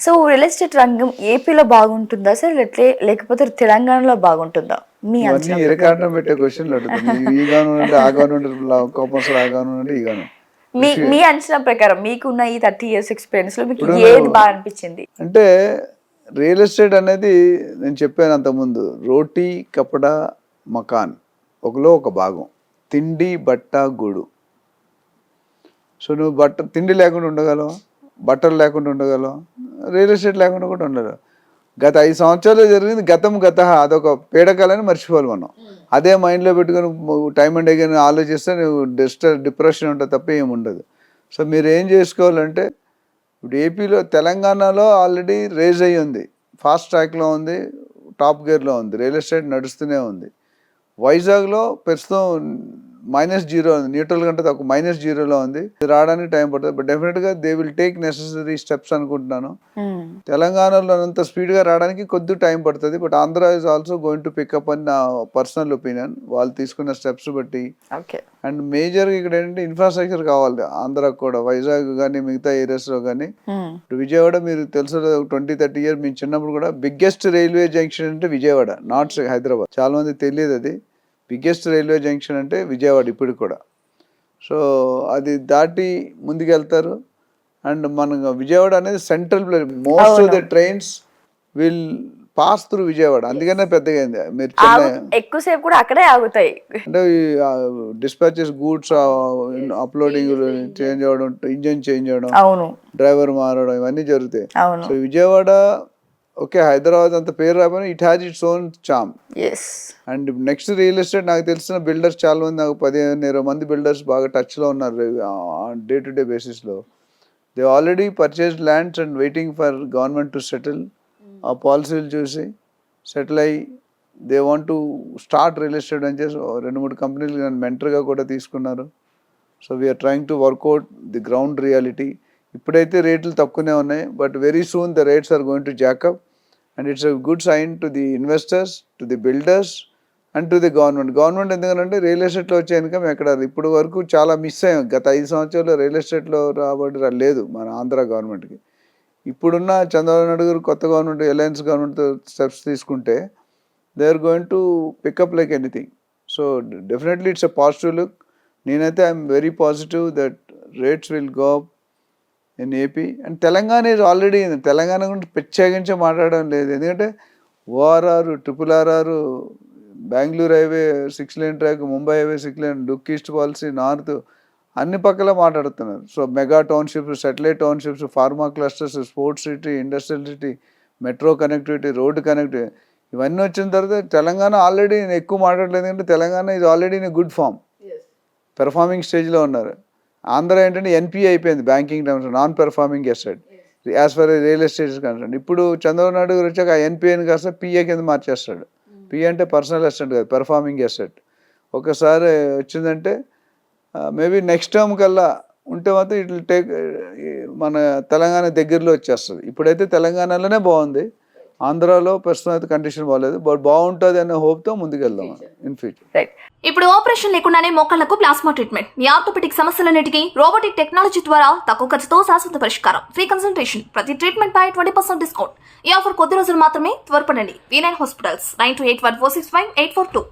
So real estate రంగం ఏపీలో బాగుంటుందా సార్? లేట్లే లేకపోతే తెలంగాణలో బాగుంటుందా? మీ ఎరకాటం పెట్టే క్వశ్చన్లు అడుగుతుంది ఈ గాను అంటే ఆ గాను కోపం ఆ గాను ఈ గాను. మీ మీ అంచనా ప్రకారం మీకున్న ఈ థర్టీ ఇయర్స్ ఎక్స్పీరియన్స్లో మీకు ఏది బాగా అనిపించింది? అంటే రియల్ ఎస్టేట్ అనేది నేను చెప్పాను అంతకుముందు రోటీ కపడా మకాన్ ఒకలో ఒక భాగం. తిండి బట్ట గూడు. సో నువ్వు బట్ట తిండి లేకుండా ఉండగలవు? బట్టలు లేకుండా ఉండగలవు? రియల్ ఎస్టేట్ లేకుండా కూడా ఉండరు గత ఐదు సంవత్సరాలు జరిగింది గతం గత అదొక పీడకాలని మర్చిపోవాలి మనం అదే మైండ్లో పెట్టుకొని టైం అండ్ అగైన్ ఆలోచిస్తే నువ్వు డిస్టర్ డిప్రెషన్ ఉంటుంది తప్ప ఏమి ఉండదు. సో మీరు ఏం చేసుకోవాలంటే ఇప్పుడు ఏపీలో తెలంగాణలో ఆల్రెడీ రేజ్ అయ్యి ఉంది. ఫాస్ట్ ట్రాక్లో ఉంది టాప్ గేర్లో ఉంది రియల్ ఎస్టేట్ నడుస్తూనే ఉంది. వైజాగ్లో ప్రస్తుతం మైనస్ జీరో ఉంది. న్యూట్రల్ కంటే తక్కువ మైనస్ జీరోలో ఉంది. రావడానికి టైం పడుతుంది. But definitely they will take necessary steps అనుకుంటున్నాను. మ్మ్. తెలంగాణలో అంత స్పీడ్గా రావడానికి కొద్ది టైం పడుతుంది. But Andhra is also going to pick up అని నా పర్సనల్ ఒపీనియన్ వాళ్ళు తీసుకున్న స్టెప్స్ బట్టి. అండ్ మేజర్గా ఇక్కడ ఏంటంటే ఇన్ఫ్రాస్ట్రక్చర్ కావాలి. ఆంధ్రాకు కూడా వైజాగ్ కానీ మిగతా ఏరియాస్లో కానీ మ్మ్. ఇప్పుడు విజయవాడ మీరు తెలుసు ట్వంటీ థర్టీ ఇయర్ మేము చిన్నప్పుడు కూడా బిగ్గెస్ట్ రైల్వే జంక్షన్ అంటే విజయవాడ నాట్ హైదరాబాద్. చాలా మంది తెలియదు అది. బిగ్గెస్ట్ రైల్వే జంక్షన్ అంటే విజయవాడ ఇప్పుడు కూడా. సో అది దాటి ముందుకెళ్తారు. అండ్ మన విజయవాడ అనేది central place. Most of the trains will pass through Vijayawada. అందుకనే పెద్దగా అయింది. మీరు ఎక్కువసేపు కూడా అక్కడే ఆగుతాయి. అంటే డిస్పాచెస్ గూడ్స్ అప్లోడింగ్ చేంజ్ అవ్వడం ఇంజన్ చేంజ్ అవ్వడం అవును. డ్రైవర్ మారడం ఇవన్నీ జరుగుతాయి. సో విజయవాడ ఓకే హైదరాబాద్ అంత పేరు రాకపోయినా it has its own charm and next real estate నాకు తెలిసిన బిల్డర్స్ చాలా మంది నాకు పదిహేను ఇరవై మంది బిల్డర్స్ బాగా టచ్లో ఉన్నారు డే టు డే బేసిస్లో they already purchase lands and waiting for government to settle ఆ పాలసీలు చూసి సెటిల్ అయ్యి they want to start real estate అని చేసి రెండు మూడు కంపెనీలు నన్ను మెంటర్గా కూడా తీసుకున్నారు. So we're trying to work out the ground reality ఇప్పుడైతే రేట్లు తక్కువనే ఉన్నాయి but very soon the rates are going to jack up and it's a good sign to the investors to the builders and to the government government ఎందుకంటే real ఎస్టేట్లో వచ్చే income ఎక్కడ? ఇప్పుడు వరకు చాలా మిస్ అయ్యాం. గత ఐదు సంవత్సరాలు రియల్ ఎస్టేట్లో రాబడి రా- లేదు మన ఆంధ్ర గవర్నమెంట్కి ఇప్పుడున్న చంద్రబాబు నాయుడు గారు కొత్త గవర్నమెంట్ ఎలయన్స్ గవర్నమెంట్తో స్టెప్స్ తీసుకుంటే they are going to pick up like anything so definitely it's a positive look నేనైతే I'm very positive that rates will go up in AP and Telangana is already Telangana గురించి ప్రత్యేకించి మాట్లాడడం లేదు. ఎందుకంటే ORR triple RR Bengaluru highway six lane track Mumbai highway six lane look east policy north అన్ని పక్కల మాట్లాడుతున్నారు. So mega townships satellite townships pharma clusters sports city industrial city metro connectivity road connectivity ఇవన్నీ వచ్చిన తర్వాత Telangana already నేను ఎక్కువ మాట్లాడలేదు. ఎందుకంటే Telangana is already in good form performing స్టేజ్లో ఉన్నారు. ఆంధ్ర ఏంటంటే ఎన్పి అయిపోయింది banking terms non performing asset as for real estate concern ఇప్పుడు చంద్రబాబు నాయుడు గారు వచ్చాక ఆ ఎన్పిఎని కాస్త పిఏ కింద మార్చేస్తాడు. పిఏ అంటే పర్సనల్ అసెట్ కాదు పెర్ఫార్మింగ్ ఎస్టెట్ ఒకసారి వచ్చిందంటే మేబీ నెక్స్ట్ టర్మ్ కల్లా ఉంటే మాత్రం ఇట్ టేక్ మన తెలంగాణ దగ్గరలో వచ్చేస్తుంది. ఇప్పుడైతే తెలంగాణలోనే బాగుంది. ఆంధ్రాలో ప్రస్తుతం అయితే కండిషన్ బాగాలేదు బట్ బాగుంటుంది అనే హోప్తో ముందుకెళ్దాం ఇన్ ఫ్యూచర్ రైట్ ఇప్పుడు ఆపరేషన్ లేకుండానే మోకాళ్ళకు ప్లాస్మా ట్రీట్మెంట్ మీ ఆర్థోపెటిక్ సమస్యలన్నిటికీ రోబోటిక్ టెక్నాలజీ ద్వారా తక్కువ ఖర్చుతో శాశ్వత పరిష్కారం. ఫ్రీ కన్సల్టేషన్ ప్రతి ట్రీట్మెంట్ పై ట్వంటీ పర్సెంట్ డిస్కౌంట్ ఈ ఆఫర్ కొద్ది రోజులు మాత్రమే త్వరపడండి. V nine hospitals nine two eight one four six five eight four two